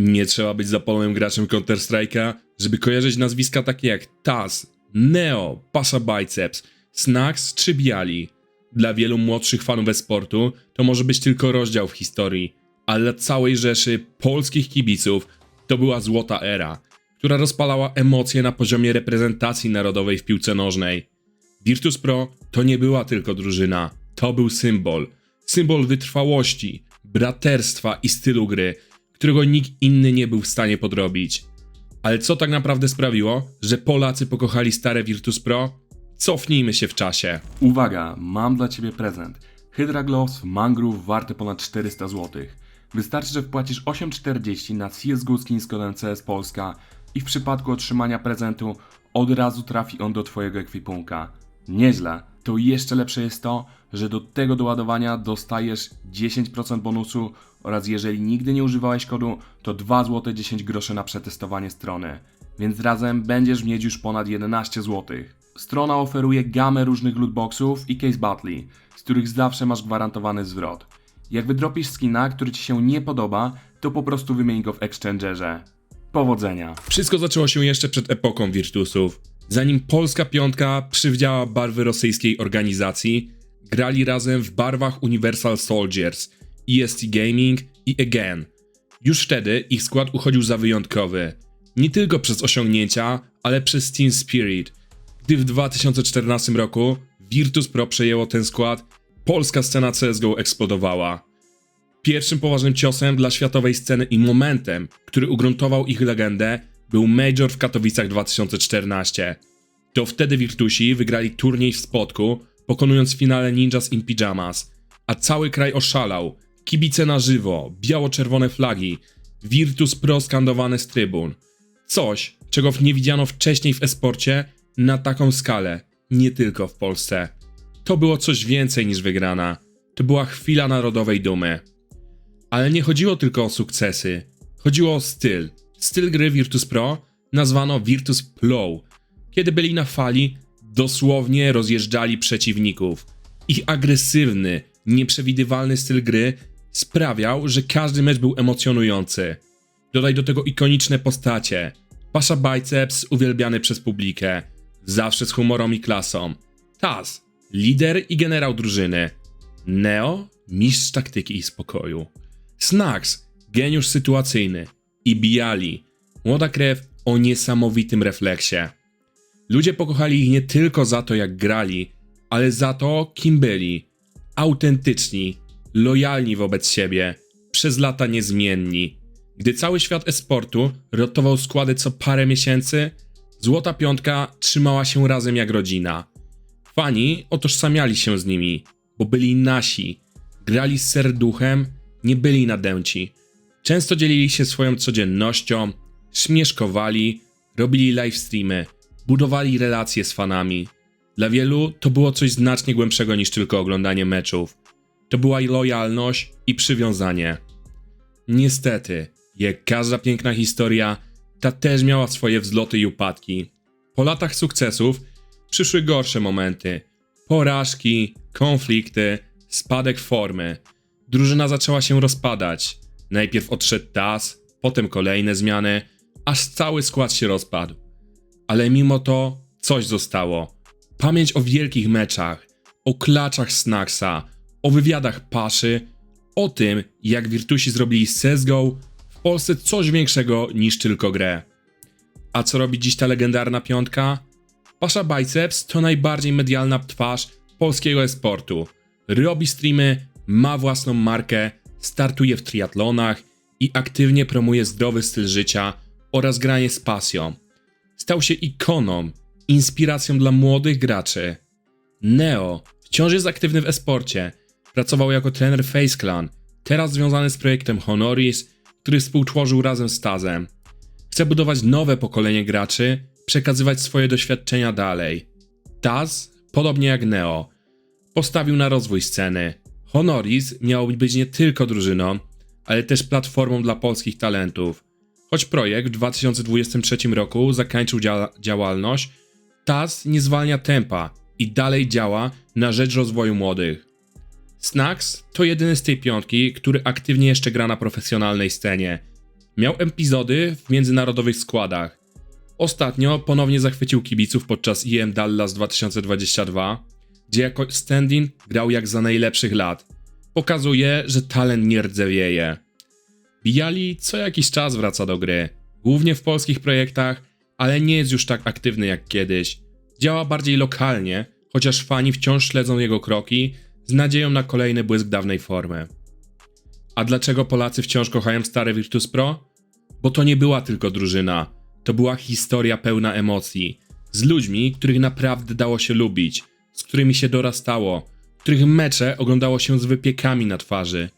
Nie trzeba być zapalonym graczem Counter-Strike'a, żeby kojarzyć nazwiska takie jak Taz, Neo, Pasha Biceps, Snax czy Biali. Dla wielu młodszych fanów e-sportu to może być tylko rozdział w historii, ale dla całej rzeszy polskich kibiców to była złota era, która rozpalała emocje na poziomie reprezentacji narodowej w piłce nożnej. Virtus Pro to nie była tylko drużyna, to był symbol. Symbol wytrwałości, braterstwa i stylu gry, którego nikt inny nie był w stanie podrobić. Ale co tak naprawdę sprawiło, że Polacy pokochali stare Virtus Pro? Cofnijmy się w czasie. Uwaga, mam dla Ciebie prezent. Hydra Gloves Mangrove warte ponad 400 zł. Wystarczy, że wpłacisz 8,40 na CSGO Skin z kodem CS Polska i w przypadku otrzymania prezentu od razu trafi on do Twojego ekwipunka. Nieźle. To jeszcze lepsze jest to, że do tego doładowania dostajesz 10% bonusu oraz jeżeli nigdy nie używałeś kodu, to 2 zł 10 groszy na przetestowanie strony. Więc razem będziesz mieć już ponad 11 zł. Strona oferuje gamę różnych lootboxów i case battle, z których zawsze masz gwarantowany zwrot. Jak wydropisz skina, który Ci się nie podoba, to po prostu wymień go w Exchangerze. Powodzenia! Wszystko zaczęło się jeszcze przed epoką Virtusów. Zanim polska piątka przywdziała barwy rosyjskiej organizacji, grali razem w barwach Universal Soldiers, EST Gaming i Again. Już wtedy ich skład uchodził za wyjątkowy. Nie tylko przez osiągnięcia, ale przez Team Spirit. Gdy w 2014 roku Virtus Pro przejęło ten skład, polska scena CSGO eksplodowała. Pierwszym poważnym ciosem dla światowej sceny i momentem, który ugruntował ich legendę, był Major w Katowicach 2014. To wtedy Virtusi wygrali turniej w Spodku, pokonując w finale Ninjas in Pyjamas, a cały kraj oszalał. Kibice na żywo, biało-czerwone flagi, Virtus Pro skandowane z trybun. Coś, czego nie widziano wcześniej w esporcie na taką skalę, nie tylko w Polsce. To było coś więcej niż wygrana. To była chwila narodowej dumy. Ale nie chodziło tylko o sukcesy. Chodziło o styl. Styl gry Virtus Pro nazwano Virtus Plow. Kiedy byli na fali, dosłownie rozjeżdżali przeciwników. Ich agresywny, nieprzewidywalny styl gry sprawiał, że każdy mecz był emocjonujący. Dodaj do tego ikoniczne postacie. Pasha Biceps uwielbiany przez publikę, zawsze z humorem i klasą. Taz, lider i generał drużyny. Neo, mistrz taktyki i spokoju. Snax, geniusz sytuacyjny. I Biali, młoda krew o niesamowitym refleksie. Ludzie pokochali ich nie tylko za to, jak grali, ale za to, kim byli. Autentyczni, lojalni wobec siebie, przez lata niezmienni. Gdy cały świat esportu rotował składy co parę miesięcy, Złota Piątka trzymała się razem jak rodzina. Fani otożsamiali się z nimi, bo byli nasi, grali z serduchem, nie byli nadęci. Często dzielili się swoją codziennością, śmieszkowali, robili livestreamy, budowali relacje z fanami. Dla wielu to było coś znacznie głębszego niż tylko oglądanie meczów. To była i lojalność i przywiązanie. Niestety, jak każda piękna historia, ta też miała swoje wzloty i upadki. Po latach sukcesów przyszły gorsze momenty. Porażki, konflikty, spadek formy. Drużyna zaczęła się rozpadać. Najpierw odszedł Taz, potem kolejne zmiany, aż cały skład się rozpadł. Ale mimo to coś zostało. Pamięć o wielkich meczach, o klaczach Snacksa, o wywiadach Paszy, o tym, jak Virtusi zrobili z CSGO w Polsce coś większego niż tylko grę. A co robi dziś ta legendarna piątka? Pasza Biceps to najbardziej medialna twarz polskiego esportu. Robi streamy, ma własną markę, startuje w triatlonach i aktywnie promuje zdrowy styl życia oraz granie z pasją. Stał się ikoną, inspiracją dla młodych graczy. Neo wciąż jest aktywny w esporcie. Pracował jako trener Face Clan, teraz związany z projektem Honoris, który współtworzył razem z Tazem. Chce budować nowe pokolenie graczy, przekazywać swoje doświadczenia dalej. Taz, podobnie jak Neo, postawił na rozwój sceny. Honoris miał być nie tylko drużyną, ale też platformą dla polskich talentów. Choć projekt w 2023 roku zakończył dzia- działalność, Taz nie zwalnia tempa i dalej działa na rzecz rozwoju młodych. Snax to jedyny z tej piątki, który aktywnie jeszcze gra na profesjonalnej scenie. Miał epizody w międzynarodowych składach. Ostatnio ponownie zachwycił kibiców podczas IM Dallas 2022, gdzie jako stand-in grał jak za najlepszych lat. Pokazuje, że talent nie rdzewieje. Bijali co jakiś czas wraca do gry, głównie w polskich projektach, ale nie jest już tak aktywny jak kiedyś. Działa bardziej lokalnie, chociaż fani wciąż śledzą jego kroki z nadzieją na kolejny błysk dawnej formy. A dlaczego Polacy wciąż kochają stare Virtus Pro? Bo to nie była tylko drużyna, to była historia pełna emocji, z ludźmi, których naprawdę dało się lubić, z którymi się dorastało, których mecze oglądało się z wypiekami na twarzy.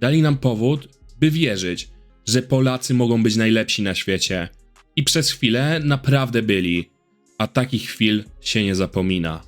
Dali nam powód, by wierzyć, że Polacy mogą być najlepsi na świecie. I przez chwilę naprawdę byli, a takich chwil się nie zapomina.